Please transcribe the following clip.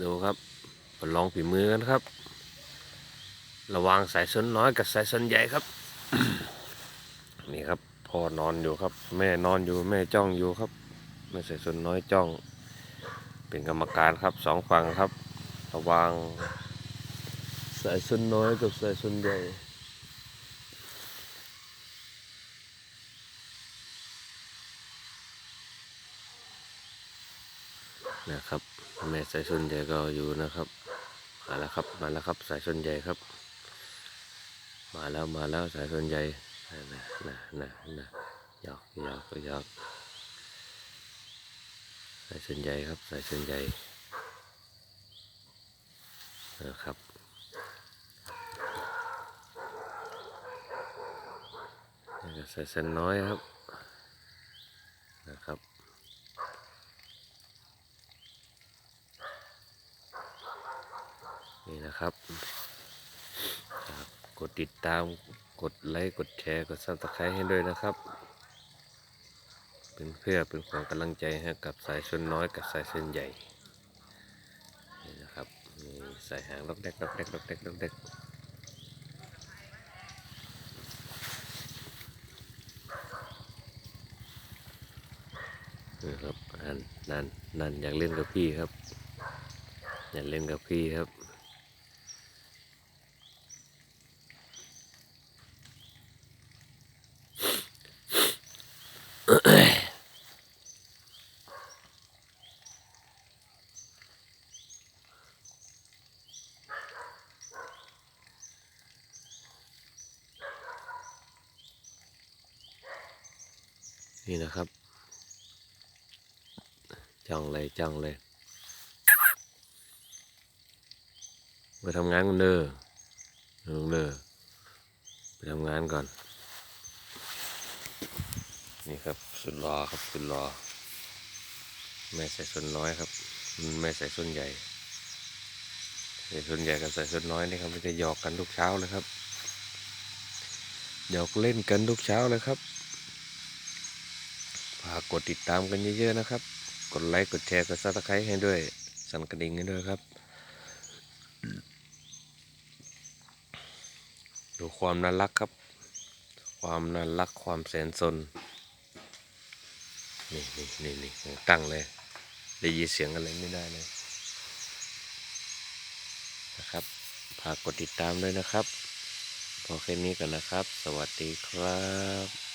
ดูครับลองฝีมือกันครับ ระวังสายสนน้อยกับสายสนใหญ่ครับ นี่ครับพ่อนอนอยู่ครับ แม่นอนอยู่แม่จ้องอยู่ครับแม่สายสนน้อยจ้อง เป็นกรรมการครับสองฝั่งครับ ระวังสายสนน้อยกับสายสนใหญ่ นะครับแม่สายชนใหญ่ก็อยู่นะครับ มาแล้วครับมาแล้วครับสายชนใหญ่ครับ มาแล้วมาแล้วสายชนใหญ่นะนะนะนะหยอกหยอกหยอกสายชนใหญ่ครับสายชนใหญ่นะครับสายชนน้อยครับ นะครับ กดติดตาม กดไลค์ กดแชร์ กดซับสไครต์ให้ด้วยนะครับ เป็นเพื่อเป็นความกำลังใจให้กับสายชนน้อยกับสายชนใหญ่ นี่นะครับนี่ใส่หางล็อกแดกล็อกแดกล็อกแดกล็อกแดกนี่ครับนั่นนั่นนั่นอยากเล่นกับพี่ครับ อยากเล่นกับพี่ครับ นี่นะครับจ้องเลยจ้องเลยไปทำงานกันเด้อลุงเด้อไปทำงานก่อน นี่ครับสุดรอครับสุดรอแม่ใส่ส้นน้อยครับแม่ใส่ส้นใหญ่ใส่ส้นใหญ่กับใส่ส้นน้อยนี่ครับไม่ได้หยอกกันทุกเช้าเลยครับหยอกเล่นกันทุกเช้าเลยครับ ฝากกดติดตามกันเยอะๆนะครับ กดไลค์กดแชร์กดซับสไครต์ให้ด้วย สั่นกระดิ่งให้ด้วยครับ ดูความน่ารักครับ ความน่ารักความแสนสน นี่นี่นี่นี่ตั้งเลย ได้ยินเสียงอะไรไม่ได้เลยนะครับฝากกดติดตามด้วยนะครับ พอแค่นี้ก่อนนะครับ สวัสดีครับ